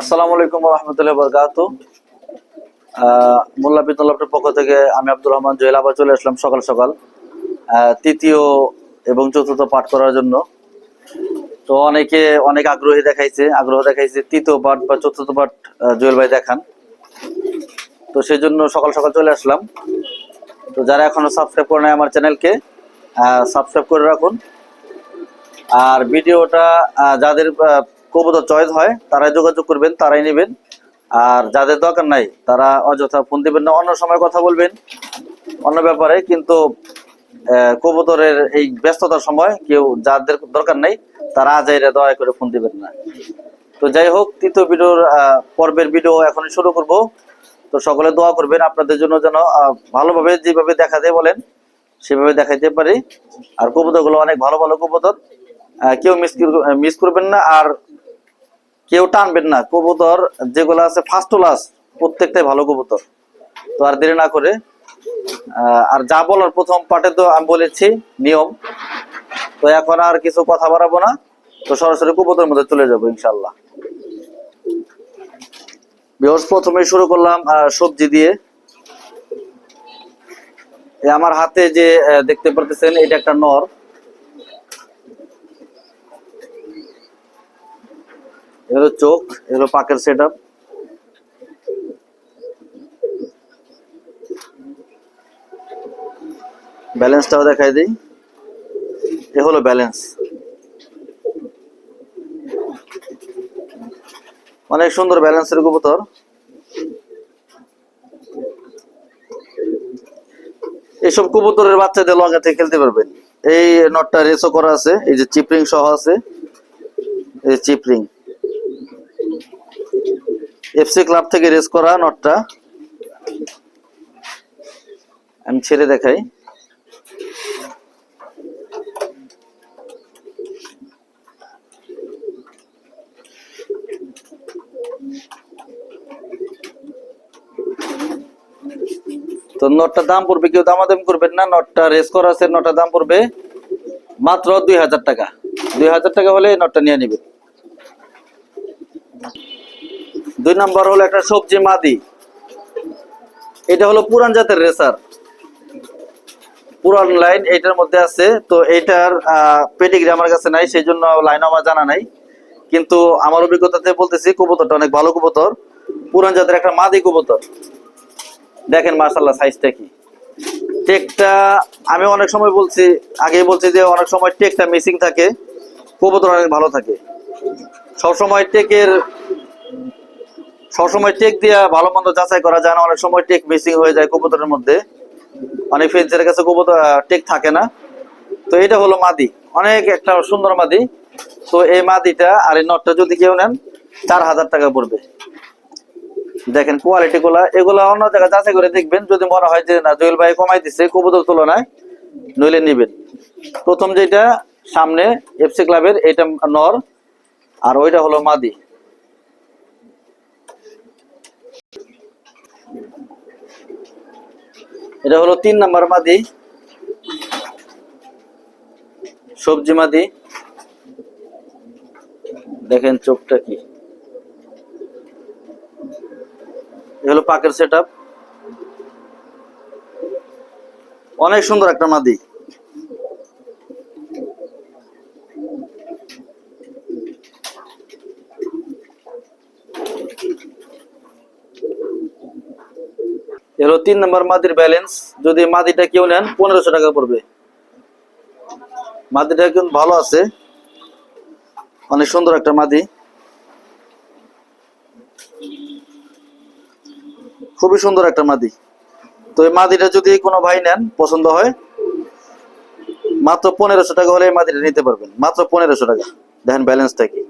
আসসালামু আলাইকুম রহমতুল্লাহ বরকাত মোল্লা বিদ্যালয়ের পক্ষ থেকে আমি আব্দুর রহমান জয়েল আবার চলে আসলাম সকাল সকাল তৃতীয় এবং চতুর্থ পাঠ করার জন্য। তো অনেকে অনেক আগ্রহী দেখাইছে, আগ্রহ দেখাইছে তৃতীয় পাঠ বা চতুর্থ পাঠ জুয়েল ভাই দেখান। তো সেই জন্য সকাল সকাল চলে আসলাম। তো যারা এখনও সাবস্ক্রাইব করে নেয় আমার চ্যানেলকে সাবস্ক্রাইব করে রাখুন। আর ভিডিওটা যাদের কবুতর চয়েস হয়, তারাই যোগাযোগ করবেন, তারাই নেবেন। আর যাদের দরকার নাই, তারা অযথা ফোন দিবেন না, অন্য সময় কথা বলবেন, অন্য ব্যাপারে। কিন্তু কবুতরের এই ব্যস্ততার সময় কেউ যাদের দরকার নাই, তারা আজাইরা দয়া করে ফোন দিবেন না। তো যাই হোক, তৃতীয় ভিডিওর পর্বের ভিডিও এখন শুরু করব। তো সকলে দোয়া করবেন, আপনাদের জন্য যেন ভালোভাবে যেভাবে দেখাতে বলেন, সেভাবে দেখাইতে পারি। আর কবুতরগুলো অনেক ভালো ভালো কবুতর। কেউ মিস মিস করবেন না। আর কেউ টানবেন না। কবুতর যেগুলো আছে ফার্স্ট ক্লাস প্রত্যেকটাই ভালো কবুতর। তো আর দেরি না করে আর যা বলার প্রথম পার্টে তো আমি বলেছি, নিয়ম। তো এখন আর কিছু কথা বাড়াবো না। তো সরাসরি কবুতর মধ্যে চলে যাব ইনশাল্লাহ বিহস প্রথমে শুরু করলাম সবজি দিয়ে। আমার হাতে যে দেখতে পারতেছেন, এটা একটা নর। এগুলো চোখ, এগুলো পাকের সেট আপ ব্যালেন্সটাও দেখাই দিই। এ হলো ব্যালেন্স। অনেক সুন্দর ব্যালেন্সের কবুতর। এইসব কবুতরের বাচ্চাদের থেকে খেলতে পারবেন। এই নটটা রেসও করা আছে, এই যে চিপরিং সহ আছে, এই চিপরিং এফসি ক্লাব থেকে রেস করা নটটা আমি ছেড়ে দেখাই। তো নটটার দাম পড়বে, কেউ দামাদামি করবেন না। নটটা রেস করা আছে নটা দাম পড়বে মাত্র দুই হাজার টাকা। দুই হাজার টাকা হলে নটটা নিয়ে নিবে দুই নাম্বার হলো একটা সবজি মাদি। এটা হলো পুরান জাতের রেসার। পুরান লাইন এটার মধ্যে আছে, তো এটার পেডিগ্রি আমার কাছে নাই সেই জন্য লাইন আমার জানা নাই। কিন্তু আমার অভিজ্ঞতাতে বলতেছি, কবুতরটা অনেক ভালো কবুতর। পুরান জাতের একটা মাদি কবুতর। দেখেন মার্শাল্লাহ সাইজটা কি। টেকটা, আমি অনেক সময় বলছি, আগেই বলছি যে অনেক সময় টেকটা মিসিং থাকে, কবুতর অনেক ভালো থাকে। সবসময় টেকের সবসময় টেক দিয়ে ভালো মন্দ যাচাই করা যায় না, অনেক সময় টেক মিসিং হয়ে যায় কবুতরের মধ্যে। অনেক ফেন্সের কাছে কবুতর টেক থাকে না। তো এটা হলো মাদি। অনেক একটা সুন্দর মাদি। তো এই মাদিটা আর এই নটটা যদি কেউ নেন, চার হাজার টাকা পড়বে। দেখেন কোয়ালিটি গুলা। এগুলা অন্য জায়গায় যাচাই করে দেখবেন। যদি মনে হয় যে, না, জুয়েল ভাই কমাই দিচ্ছে কবুতর তুলনায়, নইলে নিবেন। প্রথম যেটা, সামনে এফসি ক্লাবের এটা নর, আর ওইটা হলো মাদি। এটা হলো তিন নাম্বার মাদি। সবজি মাদি। দেখেন চোখটা কি। হলো পাকের সেট অনেক সুন্দর একটা মাদি। হলো তিন নম্বর মাদির ব্যালেন্স যদি মাদিটা কেউ নেন, পনেরোশো টাকা পড়বে। মাদিটা কিন্তু ভালো আছে। অনেক সুন্দর একটা মাদি। খুবই সুন্দর একটা মাদি। তো এই মাদিটা যদি কোনো ভাই নেন, পছন্দ হয়, মাত্র পনেরোশো টাকা হলে এই মাদিটা নিতে পারবেন। মাত্র পনেরোশো টাকা। দেখেন ব্যালেন্সটা কি।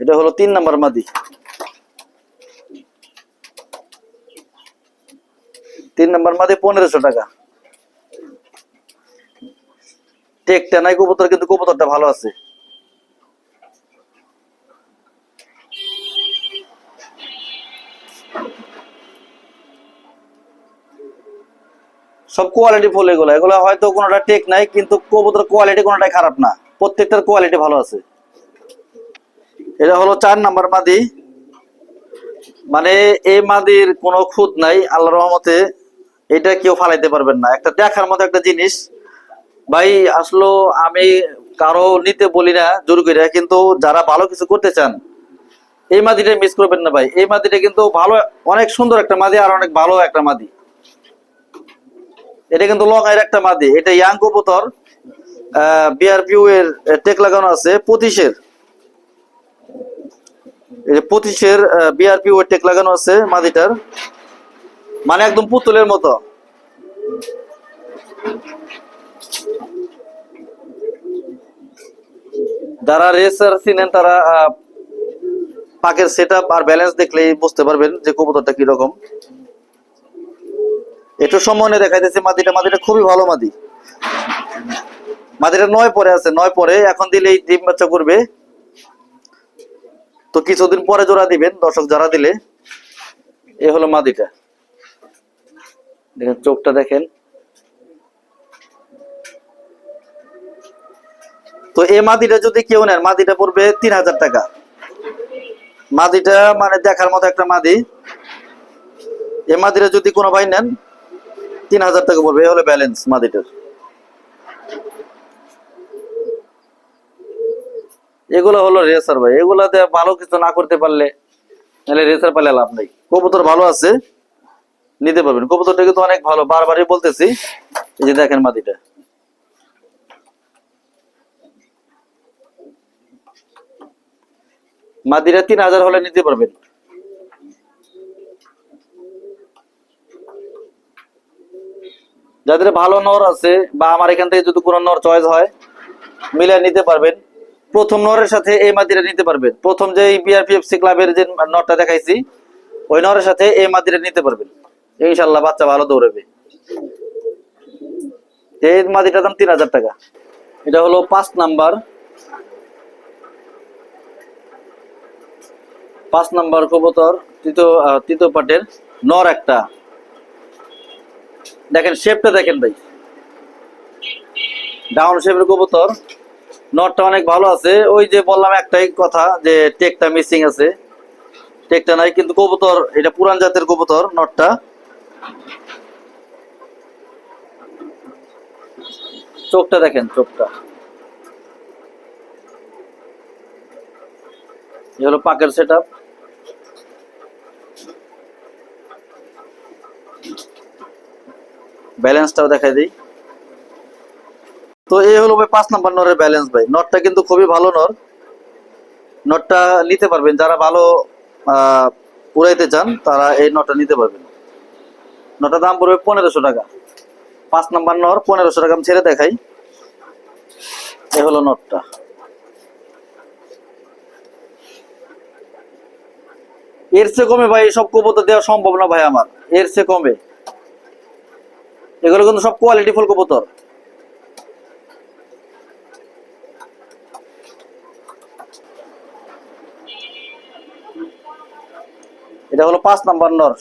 এটা হলো তিন নাম্বার মাদি। তিন নাম্বার মাদি পনেরোশো টাকা। টেকটা নাই, কবুতর কিন্তু কবুতরটা ভালো আছে। সব কোয়ালিটি ফুল এগুলো। এগুলো হয়তো কোনোটা টেক নাই, কিন্তু কবুতর কোয়ালিটি কোনোটাই খারাপ না। প্রত্যেকটার কোয়ালিটি ভালো আছে। এটা হলো চার নাম্বার মাদি। মানে এই মাদির কোনো খুঁত নাই আল্লাহ রহমতে এটা কেউ ফালাইতে পারবেন না। একটা দেখার মতো একটা জিনিস। ভাই, আসলো আমি কারও নিতে বলি না, জোর করে কিন্তু যারা ভালো কিছু করতে চান, এই মাদিটা মিস করবেন না ভাই। এই মাদিটা কিন্তু ভালো, অনেক সুন্দর একটা মাদি আর অনেক ভালো একটা মাদি। এটা কিন্তু লঙ্গাইয়ের একটা মাদি। এটা ইয়াং কবুতর বিআরপিউ এর টেক লাগানো আছে, পঁচিশের। পঁচিশের বিআরপিউ এর টেক লাগানো আছে মাদিটার। মানে একদম পুতুলের মতো। যারা রেসার চিনেন তারা পাকের সেট আর ব্যালেন্স দেখলেই বুঝতে পারবেন যে কবুতরটা কীরকম। একটু সময় দেখাইতেছে মাদিটা। মাদিটা খুবই ভালো মাদি। মাদিটা নয় পরে আছে, নয় পরে। এখন দিলে এই ডিম বাচ্চা করবে। তো কিছুদিন পরে জোড়া দিবেন, দর্শক যারা দিলে। এ হলো মাদিটা। দেখেন, চোখটা দেখেন। তো এই মাদিটা যদি কেউ নেন, মাদিটা পড়বে তিন হাজার টাকা। মাদিটা মানে দেখার মতো একটা মাদি। এ মাদিটা যদি কোনো ভাই নেন, তিন হাজার টাকা পড়বে। এ হলো ব্যালেন্স মাদিটার। এগুলো হলো রেসার ভাই। এগুলাতে ভালো কিছু না করতে পারলে তাহলে রেসার পালে লাভ নেই। কবুতর ভালো আছে, নিতে পারবেন। কবুতরটা কিন্তু অনেক ভালো, বারবারই বলতেছি। এই যে দেখেন মাদিটা মাদিরা তিন হাজার হলে নিতে পারবেন। যাদের ভালো নর আছে বা আমার এখান থেকে যদি কোনো নর চয়েস হয়, মিলে নিতে পারবেন। প্রথম নরের সাথে এই মাদিরা নিতে পারবেন। প্রথম যে বিআরপিএফসি ক্লাবের যে নরটা দেখাইছি, ওই নরের সাথে এই মাদিরা নিতে পারবেন। ইনশাল্লাহ বাচ্চা ভালো দৌড়াবে। এই মাদিটার দাম তিন হাজার টাকা। এটা হলো পাঁচ নাম্বার। পাঁচ নাম্বার কবুতর, তৃতীয় তৃতীয় পাটের নর একটা। দেখেন শেপটা দেখেন ভাই। ডাউন শেপের কবুতর। নটটা অনেক ভালো আছে। ওই যে বললাম একটাই কথা যে টেকটা মিসিং আছে। টেকটা নাই, কিন্তু কবুতর, এটা পুরান জাতের কবুতর নটটা। চোখটা দেখেন, চোখটা। হলো পাকের সেট আপ ব্যালেন্সটাও দেখাই দিই। তো এই হলো ভাই পাঁচ নাম্বার নরের ব্যালেন্স ভাই। নটটা কিন্তু খুবই ভালো নর। নটটা নিতে পারবেন। যারা ভালো উড়াইতে চান, তারা এই নটটা নিতে পারবেন। নটার দাম পড়বে পনেরোশো টাকা। পাঁচ নাম্বার নর, পনেরোশো টাকা। আমি ছেড়ে দেখাই। এ হলো নটটা। এর চেয়ে কমে ভাই সব কবুতর দেওয়া সম্ভব না ভাই আমার। এর চেয়ে কমে। এগুলো কিন্তু সব কোয়ালিটি ফুল কবুতর। এটা হলো পাঁচ নাম্বার নর।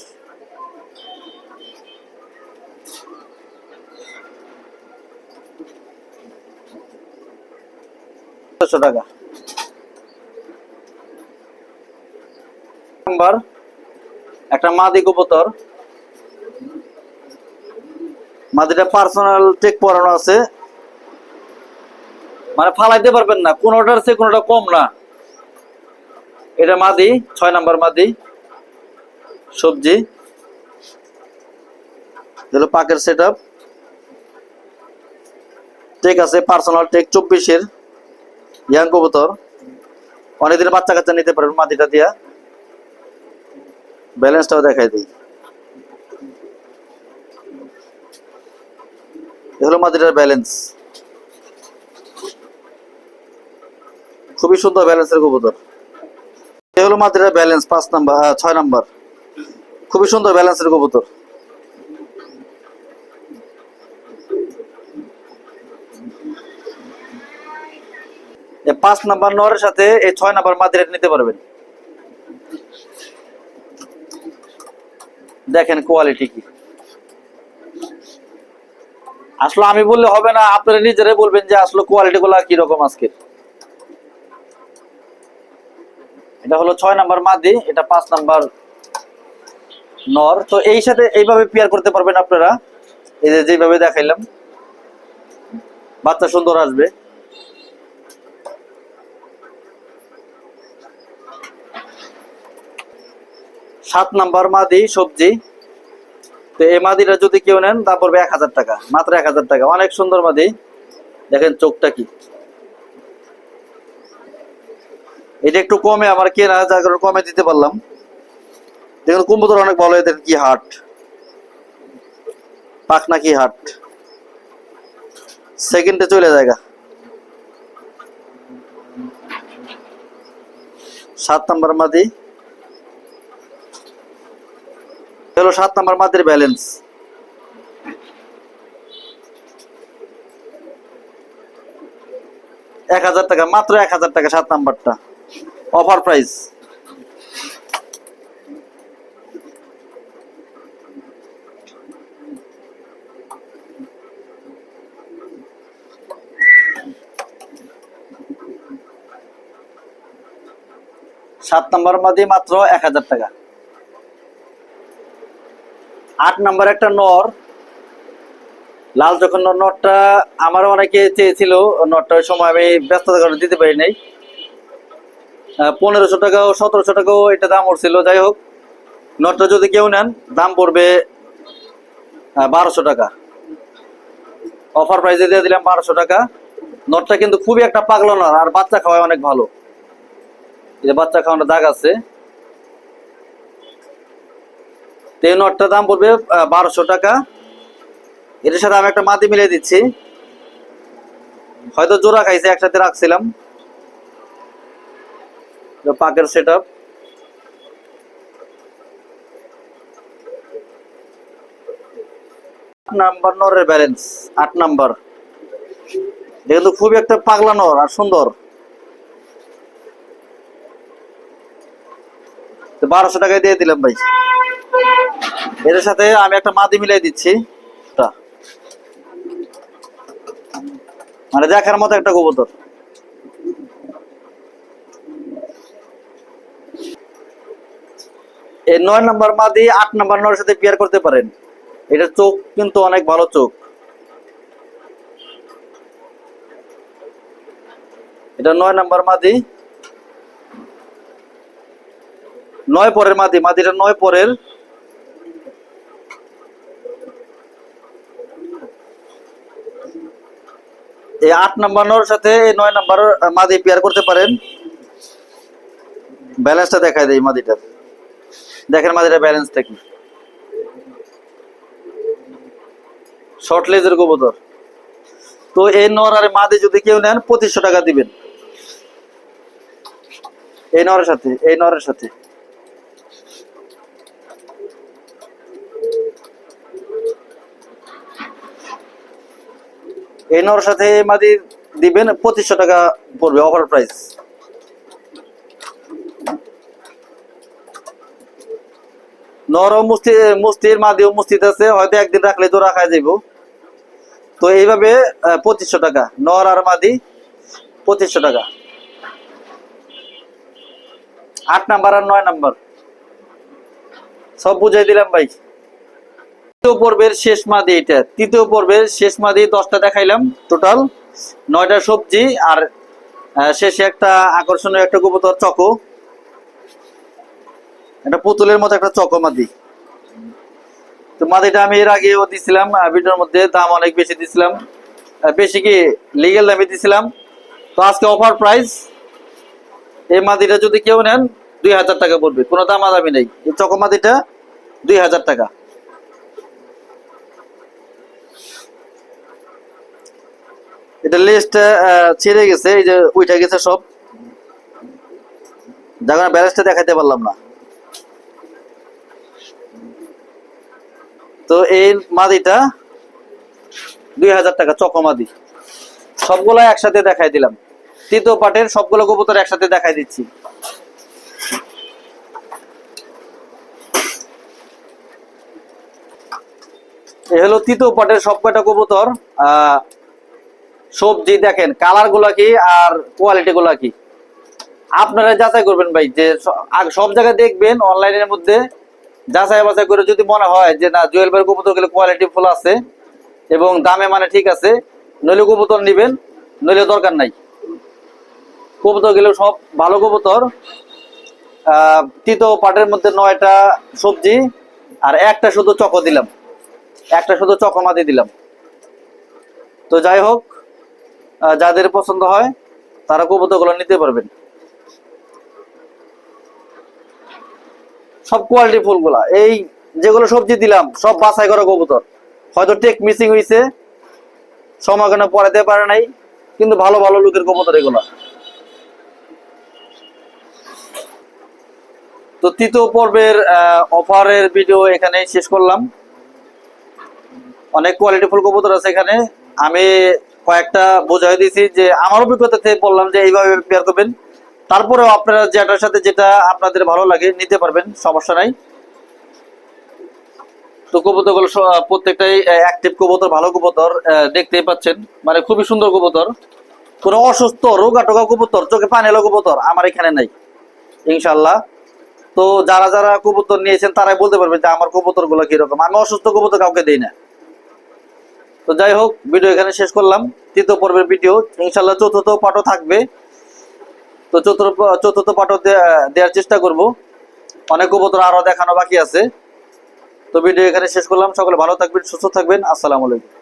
ছশো টাকা। একটা মাদি কবুতর। মাদিটা পার্সোনাল চেক পড়ানো আছে। মানে ফালাইতে পারবেন না, কোনোটার চেয়ে কোনোটা কম না। এটা মাদি, ছয় নাম্বার মাদি। সবজি। হলো পাকের সেট আপ টেক আছে পার্সোনাল টেক, চব্বিশের ইয়াং কবুতর। অনেকদিন বাচ্চা কাচ্চা নিতে পারবেন মাটিটা দিয়া। ব্যালেন্সটাও দেখাই দিই। হলো মাদিটার ব্যালেন্স। খুবই সুন্দর ব্যালেন্সের কবুতর। এ হলো ব্যালেন্স, পাঁচ নাম্বার ছয় নাম্বার। খুবই সুন্দর ব্যালেন্সের কবুতর। পাঁচ নাম্বার নরের সাথে এই ছয় নাম্বার মাদিরা নিতে পারবেন। দেখেন কোয়ালিটি কি। আসলে আমি বললে হবে না, আপনারা নিজেরাই বলবেন যে আসলে কোয়ালিটি গুলা কীরকম আজকে এটা হলো ছয় নাম্বার মাদি, এটা পাঁচ নাম্বার নর। তো এই সাথে এইভাবে পেয়ার করতে পারবেন আপনারা। এই যে যেভাবে দেখাইলাম। বাচ্চা সুন্দর আসবে। সাত নাম্বার মাদি, সবজি। তো এই মাদিটা যদি কেউ নেন তা পড়বে এক হাজার টাকা। মাত্র এক হাজার টাকা। অনেক সুন্দর মাদি। দেখেন চোখটা কি। এটা একটু কমে, আমার কেনা যার কমে দিতে পারলাম। দেখুন কম্পিউটার অনেক ভালো এদের কি হাট। পাকনা কি হাট। সেকেন্ডে চলে জায়গা সাত নাম্বার মাদি। হলো সাত নাম্বার মাদের ব্যালেন্স। এক হাজার টাকা, মাত্র এক হাজার টাকা সাত নাম্বারটা। Offer price. সাত নাম্বার মাদি মাত্র এক হাজার টাকা। আট নাম্বার একটা নর। লাল যখন নরটা আমার অনেকে চেয়েছিল নরটার সময় আমি ব্যস্ততার কারণে দিতে পারি নাই। পনেরোশো টাকা ও সতেরোশো টাকাও এটা দাম উঠছিল, যাই হোক। নটটা যদি কেউ নেন, দাম পড়বে বারোশো টাকা। অফার প্রাইসে দিয়ে দিলাম বারোশো টাকা। নটটা কিন্তু খুবই একটা পাগলো নর, আর বাচ্চা খাওয়ায় অনেক ভালো। যে বাচ্চা খাওয়ানোর দাগ আছে। তো দাম পড়বে বারোশো টাকা। এটার সাথে আমি একটা মাটি মিলিয়ে দিচ্ছি। হয়তো জোড়া খাইছে, একসাথে রাখছিলাম। পাকের সেট আপ নাম্বার নরের ব্যালেন্স আট নাম্বার। এটা কিন্তু খুবই একটা পাগলা নর আর সুন্দর। বারোশো টাকায় দিয়ে দিলাম ভাই। এর সাথে আমি একটা মাদি মিলাই দিচ্ছি। মানে দেখার মতো একটা কবুতর। এই নয় নাম্বার মাদি আট নাম্বার নয়ের সাথে পেয়ার করতে পারেন। এটা চোখ কিন্তু অনেক ভালো চোখ। এটা নয় নাম্বার মাদি নয় পরের মাদি, মাদিটা নয় পরের। এই আট নাম্বার সাথে নয় নাম্বার মাদি পেয়ার করতে পারেন। ব্যালেন্সটা দেখায় দেয় মাদিটার দেখেন মাদিটা ব্যালেন্সটা কি। শর্ট লেজের কবুতর। তো এই নর আর মাদি যদি কেউ নেন, পঁচিশশো টাকা দিবেন। এই নরের সাথে, এই নরের সাথে। এই নর সাথে এই মাদি দিবেন পঁচিশশো টাকা পড়বে অফার প্রাইস নর ও মুস্তি মুস্তির মাদি ও মুস্তিতে আছে, হয়তো একদিন রাখলে তো রাখা যাইব। তো এইভাবে পঁচিশশো টাকা, নর আর মাদি, পঁচিশশো টাকা। আট নাম্বার আর নয় নাম্বার। সব বুঝাই দিলাম ভাই। তৃতীয় পর্বের শেষ মাদি এটা। তৃতীয় পর্বের শেষ মাদি দশটা দেখাইলাম টোটাল নয়টা সবজি আর শেষে একটা আকর্ষণীয় একটা কবুতর চকো। একটা পুতুলের মতো একটা চকো মাদি। তো মাদিটা আমি এর আগেও দিছিলাম ভিডিওর মধ্যে দাম অনেক বেশি দিছিলাম। বেশি কি লিগেল দামে দিছিলাম। তো আজকে অফার প্রাইস এই মাদিটা যদি কেউ নেন দুই হাজার টাকা পড়বে, কোনো দামাদামি নেই। এই চকো মাদিটা দুই হাজার টাকা। এটা লিস্টটা ছিঁড়ে গেছে এই যে উঠে গেছে সব। দেখো ব্যালেন্সটা দেখাইতে পারলাম না। তো এই মাদিটা দুই হাজার টাকা চকমাদি সবগুলো একসাথে দেখাই দিলাম। তৃতীয় পাটের সবগুলো কবুতর একসাথে দেখাই দিচ্ছি। এ হলো তৃতীয় পাটের সব কয়টা কবুতর আহ, সবজি দেখেন কালারগুলা কি আর কোয়ালিটি গুলা কি? আপনারা যাচাই করবেন ভাই, যে সব জায়গায় দেখবেন অনলাইনের মধ্যে যাচাই বাছাই করে যদি মনে হয় যে না, জুয়েল ভাইয়ের কবুতরগুলো কোয়ালিটি ফুল আছে এবং দামে মানে ঠিক আছে, নইলে কবুতর নিবেন, নইলে দরকার নাই। কবুতর গেলে সব ভালো কবুতর। তৃতীয় পাটের মধ্যে নয়টা সবজি আর একটা শুধু চকো দিলাম। একটা শুধু চকমাদি দিলাম। তো যাই হোক যাদের পছন্দ হয়, তারা কবুতরগুলো নিতে পারবেন। সব কোয়ালিটি ফুলগুলা। এই যেগুলো সবজি দিলাম, সব বাছাই করা কবুতর। হয়তো টেক মিসিং হয়েছে সময় পড়াতে পারে নাই, কিন্তু ভালো ভালো লোকের কবুতর এগুলো। তো তৃতীয় পর্বের অফারের ভিডিও এখানে শেষ করলাম। অনেক কোয়ালিটি ফুল কবুতর আছে এখানে। আমি কয়েকটা বোঝাই দিয়েছি যে আমার অভিজ্ঞতা থেকে বললাম যে এইভাবে পেয়ার করবেন। তারপরেও আপনারা যেটার সাথে যেটা আপনাদের ভালো লাগে নিতে পারবেন, সমস্যা নাই। তো কবুতরগুলো প্রত্যেকটাই অ্যাক্টিভ কবুতর, ভালো কবুতর দেখতেই পাচ্ছেন। মানে খুবই সুন্দর কবুতর। কোনো অসুস্থ রোগা টোকা কবুতর, চোখে পানি এলো কবুতর আমার এখানে নাই ইনশাল্লাহ তো যারা যারা কবুতর নিয়েছেন তারাই বলতে পারবে যে আমার কবুতরগুলো কীরকম। আমি অসুস্থ কবুতর কাউকে দেই না। তো যাই হোক ভিডিও এখানে শেষ করলাম। তৃতীয় পর্বের ভিডিও ইনশাল্লাহ চতুর্থ পাঠও থাকবে। তো চতুর্থ চতুর্থ পাঠও দেওয়ার চেষ্টা করব। অনেক উপতর আরও দেখানো বাকি আছে। তো ভিডিও এখানে শেষ করলাম। সকলে ভালো থাকবেন, সুস্থ থাকবেন। আসসালামু আলাইকুম।